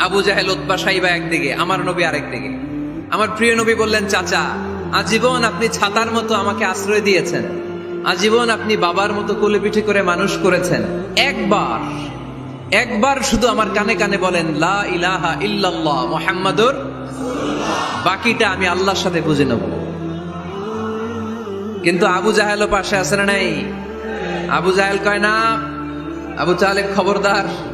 আবু জাহেল উৎপা সাইবা একদিকে, আমার নবী আরেকদিকে আমার প্রিয় নবী বললেন, চাচা, আজীবন আপনি ছাতার মতো আমাকে আশ্রয় দিয়েছেন। আজীবন আপনি বাবার মতো কোলে পিঠে করে মানুষ করেছেন। একবার একবার শুধু আমার কানে কানে বলেন, লা ইলাহা ইল্লাল্লাহ মুহাম্মাদুর বাকিটা আমি আল্লাহর সাথে বুঝে নেব। কিন্তু আবু জাহেলও পাশে আছে না নাই? আবু জাহেল কয়, না, আবু তালেব খবরদার।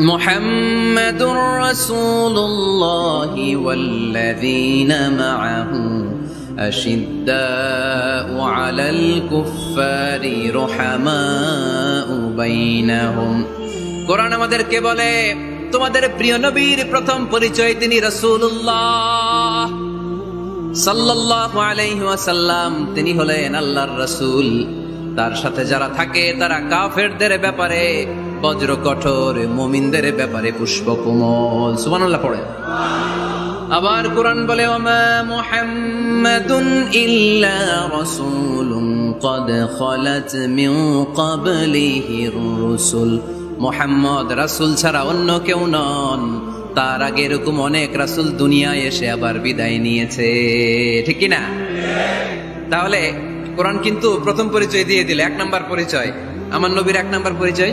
محمد رسول الله والذين معه أشداء على الكفار رحماء بينهم কোরআন আমাদেরকে বলে তোমাদের প্রিয় নবীর প্রথম পরিচয় তিনি রসুল্লাহ সাল্লাল্লাহু আলাইহি ওয়াসাল্লাম তিনি হলেন আল্লাহর রাসূল তার সাথে যারা থাকে তারা কাফেরদের ব্যাপারে বজ্র কঠোর মুমিনদের ব্যাপারে পুষ্প কোমল সুবহানাল্লাহ পড়ে আবার কোরআন বলে ওমা মুহাম্মাদুন ইল্লা রাসূলুন قد خلت من قبله الرسل মোহাম্মদ রাসূল ছাড়া অন্য কেউ নন তার আগে এরকম অনেক রাসূল দুনিয়ায় এসে আবার বিদায় নিয়েছে ঠিক কি না তাহলে কোরআন কিন্তু প্রথম পরিচয় দিয়ে দিলে এক নাম্বার পরিচয় আমার নবীর এক নাম্বার পরিচয়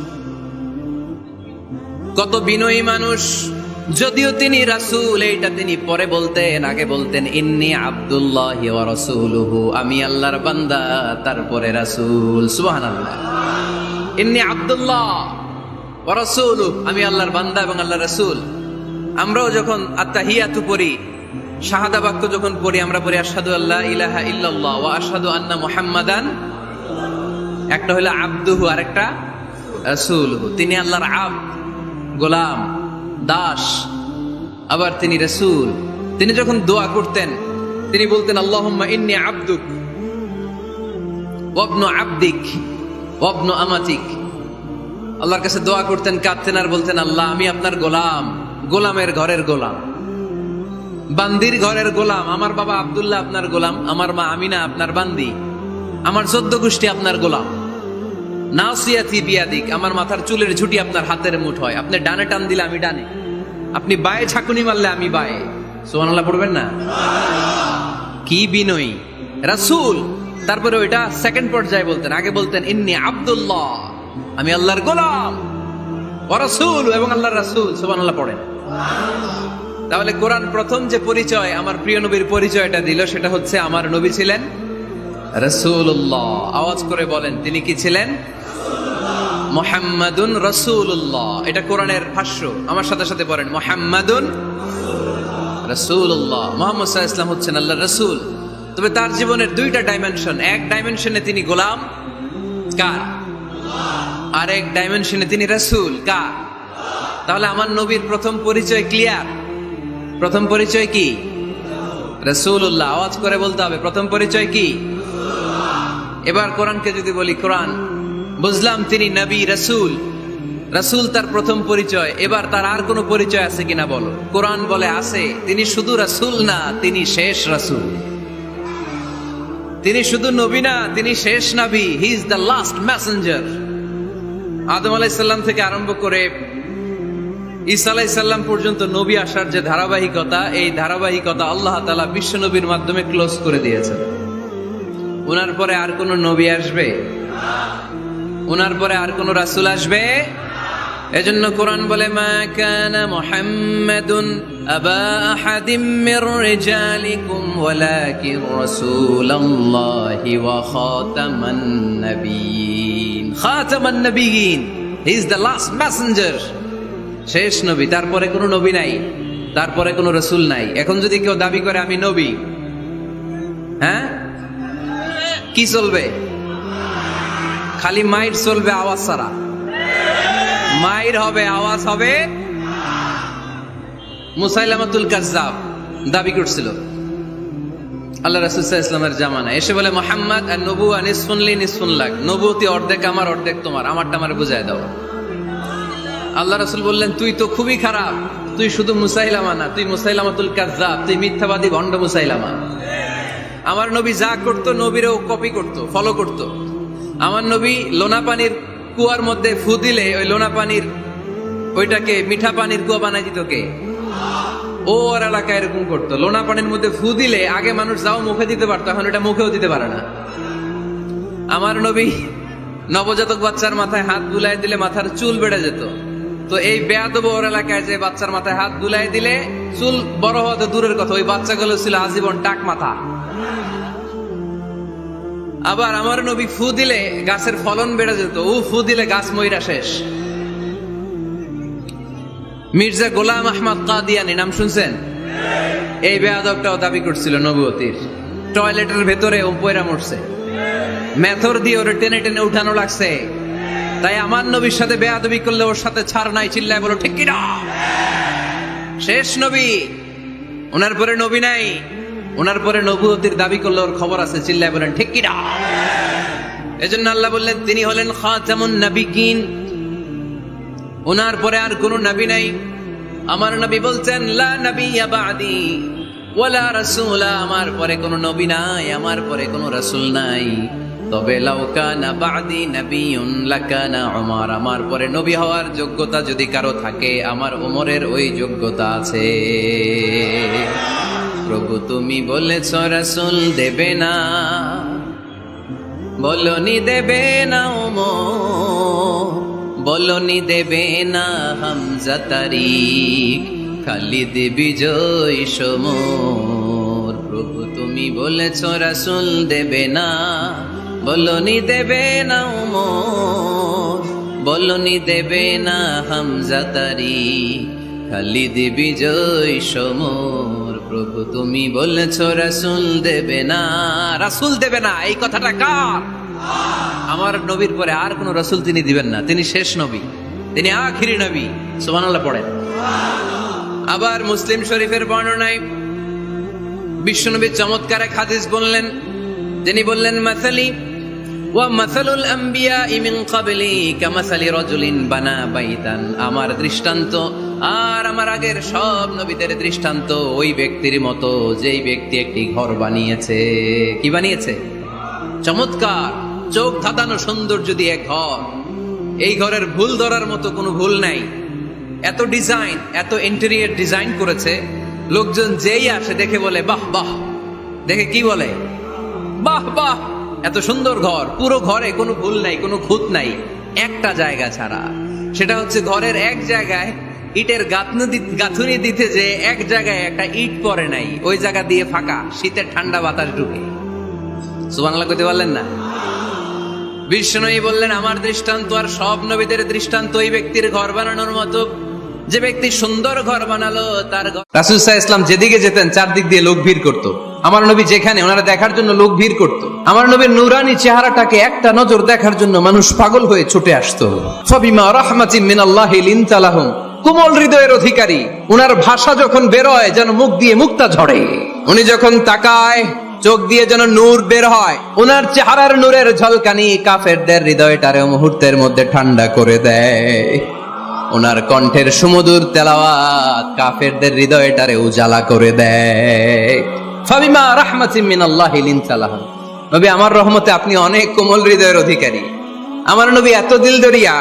কত বিনয়ী মানুষ। যদিও তিনি রাসূল, এইটা তিনি পরে বলতেন, আগে বলতেন, ইন্নি আব্দুল্লাহ রাসূলুহু, আমি আল্লাহর বান্দা, তারপরে রাসূল। সুবহানাল্লাহ। ইন্নি আব্দুল্লাহ ওয়া রাসূলুহু আমি আল্লাহর বান্দা এবং আল্লাহর রাসূল। আমরাও যখন আত্তাহিয়াতু পড়ি, শাহাদা বাক্য যখন পড়ি, আমরা পড়ি, আশহাদু আল্লাহ ইলাহা ইল্লাল্লাহ ওয়া আশহাদু আন্না মুহাম্মাদান। একটা হলো আব্দুহু, আরেকটা রাসূলুহু। তিনি আল্লাহর আব। গোলাম, দাস, আবার তিনি রসুল। তিনি যখন দোয়া করতেন, তিনি বলতেন, আল্লাহুম্মা ইন্নি আব্দুক ওয়াবনু আব্দিক ওয়াবনু আমাতিক। আল্লাহর কাছে দোয়া করতেন, কাঁদতেন আর বলতেন, আল্লাহ, আমি আপনার গোলাম, গোলামের ঘরের গোলাম। বান্দির ঘরের গোলাম, আমার বাবা আব্দুল্লাহ আপনার গোলাম, আমার মা আমিনা আপনার বান্দি, আমার চোদ্দ গোষ্ঠী আপনার গোলাম। নাসিয়াতি বিয়াদিক, আমার মাথার চুলের ঝুটি আপনার হাতের মুঠ হয়। আপনি ডানে টান দিলে আমি ডানে। আপনি বায়ে ছাকুনি মারলে আমি বায়ে। সোহানাল্লাহ পড়বেন না? কি বিনয়ী। রাসূল, তারপরে ওইটা সেকেন্ড পর্যায়ে বলতেন। আগে বলতেন, ইন্নি আব্দুল্লাহ, আমি আল্লাহর গোলাম। রাসূল এবং আল্লাহর রাসূল। সুবহানাল্লাহ পড়েন। তাহলে কোরআন প্রথম যে পরিচয়, আমার প্রিয় নবীর পরিচয়টা দিল, সেটা হচ্ছে আমার নবী ছিলেন রসুল্লাহ আওয়াজ করে বলেন, তিনি কি ছিলেন? মোহাম্মদুন রসুল্লাহ এটা কোরআনের ভাষ্য। আমার সাথে সাথে পড়েন। মোহাম্মদুন রসুল্লাহ মোহাম্মদ ইসলাম হচ্ছেন আল্লাহ রসুল। তবে তার জীবনের দুইটা ডাইমেনশন এক ডাইমেনশনে তিনি গোলাম। কার? আর এক ডাইমেনশনে তিনি রাসূল। কার? তাহলে আমার নবীর প্রথম পরিচয় ক্লিয়ার প্রথম পরিচয় কি? রসুল্লাহ আওয়াজ করে বলতে হবে। প্রথম পরিচয় কি? এবার কোরআনকে যদি বলি, কোরআন। বুঝলাম তিনি নবী, রসুল। রসুল তার প্রথম পরিচয়। এবার তার আর কোনো পরিচয় আছে কিনা বলো? কোরআন বলে আছে, তিনি শুধু রসুল না, তিনি শেষ রসুল। তিনি শুধু নবী না, তিনি শেষ নবী। He is the last messenger Adam আলাইসাল্লাম থেকে আরম্ভ করে ঈসা আলাইসাল্লাম পর্যন্ত নবী আসার যে ধারাবাহিকতা, এই ধারাবাহিকতা আল্লাহ তালা বিশ্ব নবীর মাধ্যমে ক্লোজ করে দিয়েছেন। ওনার পরে আর কোন নবী আসবে? ওনার পরে আর কোন রাসুল আসবে? এজন্য কোরআন বলে, মা কানা মুহাম্মাদুন আবা আহাদিম মির রিজালিকুম ওয়ালাকিন রাসূলুল্লাহি ওয়া খাতামান নাবিয়িন। খাতামান নাবিয়িন he is the last messenger শেষ নবী, তারপরে কোনো নবী নাই, তারপরে কোনো রসুল নাই। এখন যদি কেউ দাবি করে, আমি নবী হ্যাঁ? কি চলবে? খালি মাইর চলবে আওয়াজ ছাড়া। মাইর হবে আওয়াজ হবে মুসাইলামাতুল কাজ্জাব, দাবি করছিল। আল্লাহ রাসুল্লাহ ইসলামের জামানা এসে বলে, মোহাম্মদ, আর নবু নিসফুনলি নিসফুন লাগ নবুতি অর্ধেক আমার, অর্ধেক তোমার। আমারটা আমার বুঝায় দাও। আল্লাহ রাসুল বললেন, তুই তো খুবই খারাপ। তুই শুধু মুসাইলামা না, তুই মুসাইলামাতুল কাজ্জাব, তুই মিথ্যাবাদী ভণ্ড মুসাইলামা। আমার নবী যা করতো, নবীরও কপি করতো ফলো করত। আমার নবী লোনা পানির কুয়ার মধ্যে ফু দিলে ওই লোনা পানির, ওইটাকে মিঠা পানির কুয়া বানাই দিত কে? ও ওর এলাকায় এরকম করতো। লোনা পানির মধ্যে ফু দিলে আগে মানুষ যাও মুখে দিতে পারতো, এখন এটা মুখেও দিতে পারে না। আমার নবী নবজাতক বাচ্চার মাথায় হাত বুলাই দিলে মাথার চুল বেড়ে যেত। তো এই বেয়াদব ওর এলাকায় যে বাচ্চার মাথায় হাত বুলাই দিলে চুল বড় হওয়া তো দূরের কথা, ওই বাচ্চাগুলো ছিল আজীবন টাক মাথা। আবার আমার নবী ফু দিলে গাছের ফলন বেড়ে যেত। ও ফু দিলে গাছ ময়রা শেষ। মির্জা গোলাম আহমদ কাদিয়ানি, নাম শুনছেন? এই বেয়াদবটাও দাবি করছিল নবুয়তির। টয়লেটের ভেতরে ও পয়রা মরছে। মেথর দিয়ে ওরে টেনে টেনে উঠানো লাগছে। তাই আমার নবীর সাথে বেয়াদবি করলে ওর সাথে ছাড় নাই, চিল্লায় বলো, ঠিক কিনা? শেষ নবী। ওনার পরে নবী নাই। ওনার পরে নবুয়তির দাবি করলে ওর খবর আছে, চিল্লায় বলেন, ঠিক কিনা? এজন্য আল্লাহ বললেন, তিনি হলেন খাতামুন নাবিকিন ওনার পরে আর কোনো নবী নাই। আমার নবী বলছেন, লা নবী বাদি, ওয়ালা রাসূলা। আমার পরে কোনো নবী নাই, আমার পরে কোনো রাসূল নাই। তবে লাউকানা বাদি নবিয়ুন, লাকানা উমর। আমার পরে নবী হওয়ার যোগ্যতা যদি কারও থাকে, আমার ওমরের ওই যোগ্যতা আছে। প্রভু তুমি বলেছ, রাসূল দেবে না। বলনি দেবে না ওমর, বলনি দেবে না হামজা তারিখ খালিদ বিজয় সমর। প্রভু তুমি বলেছ, রাসুল দেবে না। বলনি দেবে না উমর বলনি দেবে না হামজা তারিখ খালিদ বিজয় সমর। প্রভু, তুমি বলেছ রাসুল দেবে না। রাসুল দেবে না, এই কথাটা কার? আমার নবীর পরে আর কোন রসুল তিনি দিবেন না। তিনি শেষ নবী, তিনি আখিরি নবী। সুবহানাল্লাহ পড়েন। আবার মুসলিম শরীফের বর্ণনায় বিশ্বনবী চমৎকার এক হাদিস বললেন, তিনি বললেন, মাসালি আমার দৃষ্টান্ত আর আমার আগের সব নবীদের দৃষ্টান্ত ওই ব্যক্তির মতো, যেই ব্যক্তি একটি ঘর বানিয়েছে। কি বানিয়েছে? চমৎকার। চোখ ধাঁধানো সৌন্দর্য দিয়ে ঘর, এই ঘরের ভুল ধরার মতো কোনো ভুল নাই। এত ডিজাইন, এত ইন্টেরিয়ার ডিজাইন করেছে। লোকজন যেই আসে দেখে বলে, বাহ বাহ। দেখে কি বলে? বাহ বাহ। এত সুন্দর ঘর, পুরো ঘরে কোনো ভুল নাই, কোনো খুঁত নাই, একটা জায়গা ছাড়া। সেটা হচ্ছে ঘরের এক জায়গায় ইটের গাঁথনি দিতে যে এক জায়গায় একটা ইট পরে নাই, ওই জায়গা দিয়ে ফাঁকা, শীতের ঠান্ডা বাতাস ঢুকে। সুবাংলা করতে পারলেন না? বিষ্ণুই বললেন, আমার দৃষ্টান্ত আর সব নবীদের দৃষ্টান্ত ওই ব্যক্তির ঘর বানানোর মতো। যে ব্যক্তি সুন্দর ঘর বানালো, তার রাসুল ইসলাম যেদিকে যেতেন, চারদিক দিয়ে লোক ভিড় করতো। আমার নবী যেখানে, ওনারা দেখার জন্য লোক ভিড় করতো। আমার নবীর নুরানি চেহারাটাকে একটা নজর দেখার জন্য মানুষ পাগল হয়ে ছুটে আসতো। ফবিমা রহমাতিম মিনাল্লাহি লিনতালাহুম, কোমল হৃদয়ের অধিকারী। উনার ভাষা যখন বেরোয় যেন মুখ দিয়ে মুক্তা ঝরে। উনি যখন তাকায়, চোখ দিয়ে যেন নূর বের হয়। ওনার চেহারার নূরের ঝলকানি কাফেরদের হৃদয়টারে মুহূর্তের মধ্যে ঠান্ডা করে দেয়। ওনার কণ্ঠের সুমধুর তেলাওয়াত কাফেরদের হৃদয়টারে উজালা করে দেয়। ফাবিমা রাহমাতিম মিনাল্লাহি লিনতালাহ। নবী, আমার রহমতে আপনি অনেক কোমল হৃদয়ের অধিকারী। আমার নবী এত দিল দরিয়া,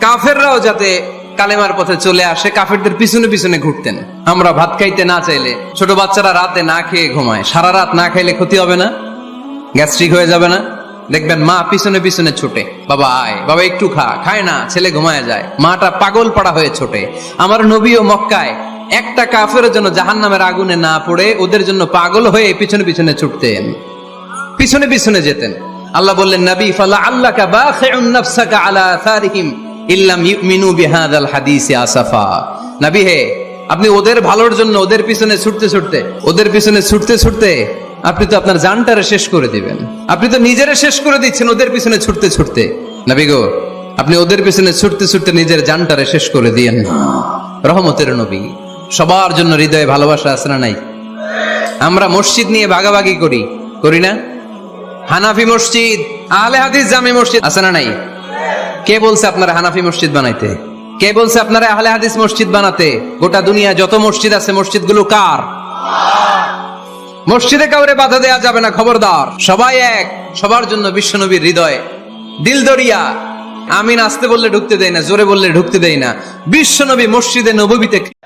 কাফেররাও যাতে কালেমার পথে চলে আসে, কাফেরদের পিছনে পিছনে ঘুরতেন। আমরা ভাত খাইতে না চাইলে, ছোট বাচ্চারা রাতে না খেয়ে ঘুমায়। সারা রাত না খাইলে ক্ষতি হবে না? গ্যাস্ট্রিক হয়ে যাবে না? দেখবেন মা পিছনে পিছনে ছোটে। বাবা আয়, বাবা একটু খা, খায় না, ছেলে ঘুমায় যায়। মাটা পাগল পাড়া হয়ে ছোটে। আমার নবী ও মক্কায় একটা কাফের জন্য জাহান নামের আগুনে না পড়ে ওদের জন্য পাগল হয়ে পিছনে পিছনে ছুটতেন, পিছনে পিছনে যেতেন। আল্লাহ বললেন, নবী, ফালা আল্লাকা বাখিউন নাফসাকা আলা আথারিহিম ইল্লাম ইউমিনু বিহাদাল হাদিসি আসাফা। নবী হে, আপনি ওদের ভালোর জন্য ওদের পিছনে ছুটতে ছুটতে, ওদের পিছনে ছুটতে ছুটতে আপনি তো আপনার জানটারে শেষ করে দিবেন। আপনি তো নিজেরে শেষ করে দিচ্ছেন ওদের পিছনে ছুটতে ছুটতে। নবী গো, আপনি ওদের পিছনে ছুটতে ছুটতে নিজের জানটারে শেষ করে দিয়েন রহমতের নবী। সবার জন্য হৃদয়ে ভালোবাসা আছে না নাই? আমরা মসজিদ নিয়ে ভাগাভাগি করি করি না? হানাফি মসজিদ, আহলে হাদিস জামে মসজিদ আছে না নাই? কে বলছে আপনারা হানাফি মসজিদ বানাইতে? কে বলছে আপনারা আহলে হাদিস মসজিদ বানাতে? গোটা দুনিয়া যত মসজিদ আছে, মসজিদগুলো কার? মসজিদে কাউরে বাধা দেয়া যাবে না, খবরদার। সবাই এক, সবার জন্য বিশ্বনবীর হৃদয়। দিল দরিয়া, আমিন আসতে বললে ঢুকতে দেয় না, জোরে বললে ঢুকতে দেয় না। বিশ্বনবী মসজিদে নবীতে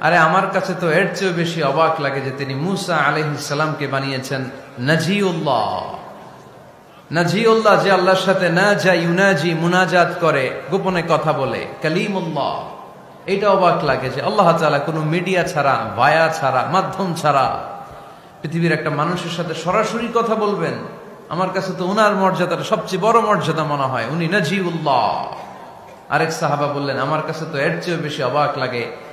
আরে আমার কাছে তো এর চেয়েও বেশি অবাক লাগে যে তিনি মুসা আলহিসামকে বানিয়েছেন নাজি নাজিউল্লাহ। নাজিউল্লাহ যে আল্লাহর সাথে না যা ইউনাজি মুনাজাত করে, গোপনে কথা বলে, কালিমুল্লাহ। এটা অবাক লাগে যে আল্লাহ তাআলা কোনো মিডিয়া ছাড়া, ভায়া ছাড়া, মাধ্যম ছাড়া পৃথিবীর একটা মানুষের সাথে সরাসরি কথা বলবেন। আমার কাছে তো ওনার মর্যাদাটা সবচেয়ে বড় মর্যাদা মনে হয়, উনি নাজিউল্লাহ। আরেক সাহাবা বললেন, আমার কাছে তো এর চেয়েও বেশি অবাক লাগে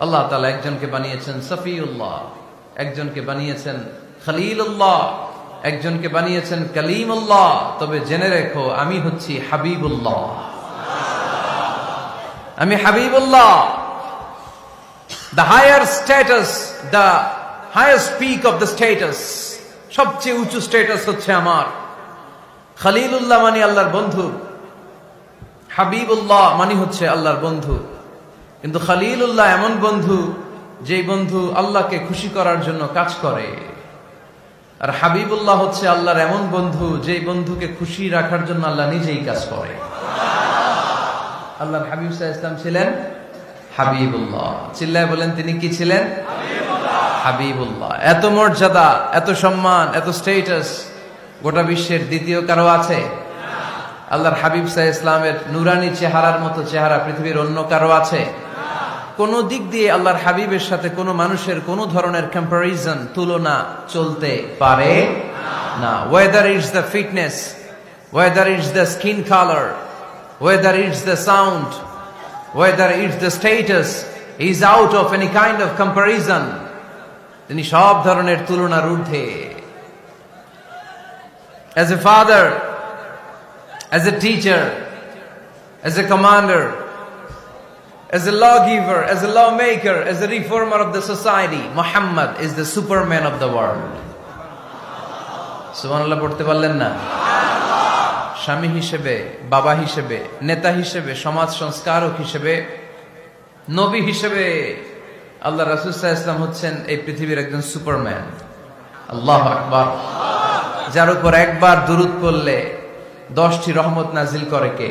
আল্লাহ তালা একজনকে বানিয়েছেন সফিউল্লাহ, একজনকে বানিয়েছেন খলিলুল্লাহ, একজনকে বানিয়েছেন কালিমুল্লাহ। তবে জেনে রেখো, আমি হচ্ছি হাবিবুল্লাহ। আমি Habibullah. The higher status the higher peak of the status সবচেয়ে উঁচু স্ট্যাটাস হচ্ছে আমার। খালিলুল্লাহ মানে আল্লাহর বন্ধু। হাবিবুল্লাহ মানে হচ্ছে আল্লাহর বন্ধু। কিন্তু খালিলুল্লাহ এমন বন্ধু, যেই বন্ধু আল্লাহকে খুশি করার জন্য কাজ করে। আর হাবিবুল্লাহ হচ্ছে আল্লাহর এমন বন্ধু, যেই বন্ধুকে খুশি রাখার জন্য আল্লাহ নিজেই কাজ করে। আল্লাহ হাবিব সাহা ইসলাম ছিলেন হাবিবুল্লাহ। চিল্লায় বলেন, তিনি কি ছিলেন? হাবিবুল্লাহ। এত মর্যাদা, এত সম্মান, এত স্টেটাস গোটা বিশ্বের দ্বিতীয় কারও আছে? আল্লাহর হাবিব সাহ ইসলামের নুরানি চেহারার মতো চেহারা পৃথিবীর অন্য কারও আছে? কোন দিক দিয়ে আল্লাহর হাবিবের সাথে কোনো মানুষের কোনো ধরনের কম্পারিজন তুলনা চলতে পারে না। Whether it's the fitness whether it's the skin colour whether it's the sound whether it's the status is out of any kind of comparison তিনি সব ধরনের তুলনার ঊর্ধ্বে। As a father as a teacher, as a commander, as a lawgiver, as a lawmaker, as a reformer of the society, Muhammad is the superman of the world. সুবহানাল্লাহ পড়তে পারলেন না? স্বামী হিসেবে বাবা হিসেবে নেতা হিসেবে সমাজ সংস্কারক হিসেবে নবী হিসেবে আল্লাহ রাসুল ইসলাম হচ্ছেন এই পৃথিবীর একজন সুপারম্যান। আল্লাহ আকবার। যার উপর একবার দুরুদ করলে দশটি রহমত নাজিল করে কে?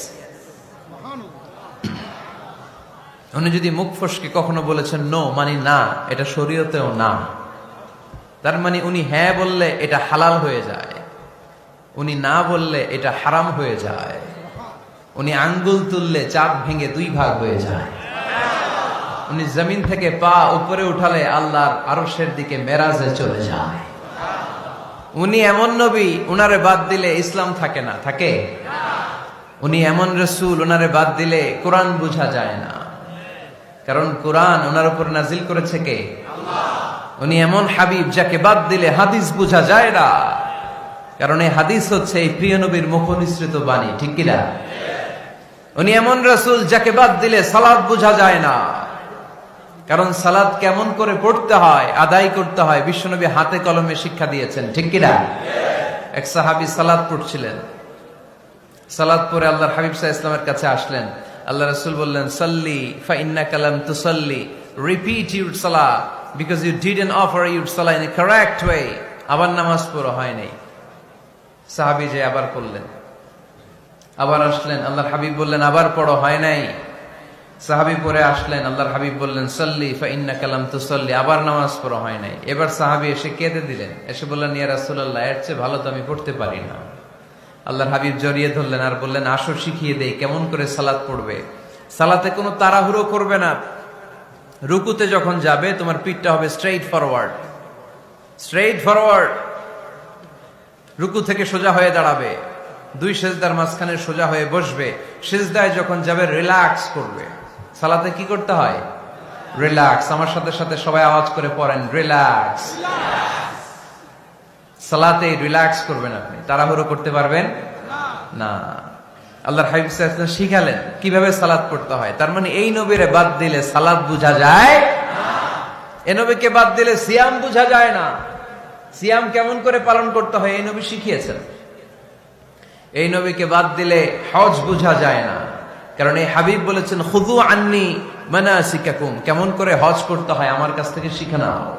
উনি যদি মুখ ফসকে কখনো বলেছেন নো মানে না, এটা শরীয়তেও না। তার মানে উনি হ্যাঁ বললে এটা হালাল হয়ে যায়। উনি না বললে এটা হারাম হয়ে যায়। উনি আঙ্গুল তুললে চাপ ভেঙে দুই ভাগ হয়ে যায়। উনি জমিন থেকে পা উপরে উঠালে আল্লাহর আরসের দিকে মেরাজে চলে যায়। উনি এমন নবী, উনারে বাদ দিলে ইসলাম থাকে না, থাকে? উনি এমন রসুল, উনারে বাদ দিলে কোরআন বুঝা যায় না। কারণ কোরআন ওনার উপর নাজিল করেছে কে? উনি এমন হাবিব যাকে বাদ দিলে হাদিস বুঝা যায় না। কারণ এই হাদিস হচ্ছে এই প্রিয় নবীর মুখ নিঃসৃত বাণী, ঠিক কিনা? উনি এমন রসুল যাকে বাদ দিলে সালাদ বুঝা যায় না। কারণ সালাদ কেমন করে পড়তে হয়, আদায় করতে হয়, বিশ্বনবী হাতে কলমে শিক্ষা দিয়েছেন, ঠিক কিনা? এক সাহাবি সালাদ পড়ছিলেন। সালাদ পরে আল্লাহর হাবিব সাহা ইসলামের কাছে আসলেন। আল্লাহ রসুল বললেন, সাল্লি ফা ইন্না কালাম তুসাল্লি রিপিট ইউর সালা because you didn't offer your সালা ইন কারেক্ট ওয়ে আবার নামাজ পড়া হয় নাই। সাহাবি যে আবার পড়লেন আবার আসলেন, আল্লাহর হাবিব বললেন, আবার পড়ো হয় নাই। সাহাবি পরে আসলেন, আল্লাহর হাবিব বললেন, সল্লি ফাইন্না কালাম তুসল্লি। আবার নামাজ পড়া হয় নাই। এবার সাহাবি এসে কেঁদে দিলেন। এসে বললেন, ইয়া রাসূলুল্লাহ, এর চেয়ে ভালো তো আমি পড়তে পারি না। আল্লাহর হাবিব জড়িয়ে ধরলেন আর বললেন, আসো শিখিয়ে দেই, কেমন করে সালাত পড়বে? সালাতে কোনো তাড়াহুড়ো করবে না। রুকুতে যখন যাবে, তোমার পিঠটা হবে স্ট্রেইট ফরওয়ার্ড স্ট্রেইট ফরওয়ার্ড রুকু থেকে সোজা হয়ে দাঁড়াবে। দুই সেজদার মাঝখানে সোজা হয়ে বসবে। সেজদায় যখন যাবে রিল্যাক্স করবে। সালাতে কি করতে হয়? রিল্যাক্স আমার সাথে সাথে সবাই আওয়াজ করে পড়েন রিল্যাক্স সালাতে রিল্যাক্স করবেন আপনি। তাড়াহুড়ো করতে পারবেন? না। আল্লাহর হাবিব শিখালেন কীভাবে সালাদ পড়তে হয়। তার মানে এই নবীরে বাদ দিলে সালাদ বুঝা যায় এ নবীকে বাদ দিলে সিয়াম বুঝা যায় না। সিয়াম কেমন করে পালন করতে হয় এই নবী শিখিয়েছেন। এই নবীকে বাদ দিলে হজ বুঝা যায় না। কারণ এই হাবিব বলেছেন খুদু আন্নি মানাসিকাকুম। কেমন করে হজ করতে হয় আমার কাছ থেকে শিখে নাও।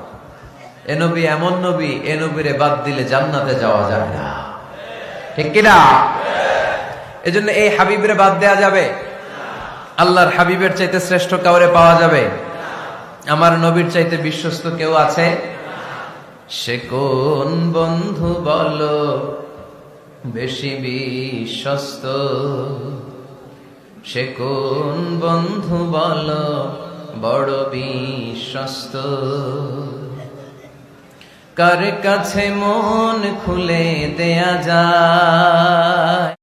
এ নবী এমন নবী, এ নবীরে বাদ দিলে জান্নাতে যাওয়া যায় না। ঠিক কিনা এজন্য এই হাবিবের বাদ দেয়া যাবে। আল্লাহর হাবিবের চাইতে শ্রেষ্ঠ কাউরে পাওয়া যাবে। আমার নবীর চাইতে বিশ্বস্ত কেউ আছে? সে কোন বন্ধু বল, বেশি বিশ্বস্ত? সে কোন বন্ধু বল, বড় বিশ্বস্ত? কার কাছে মন খুলে দেয়া যায়?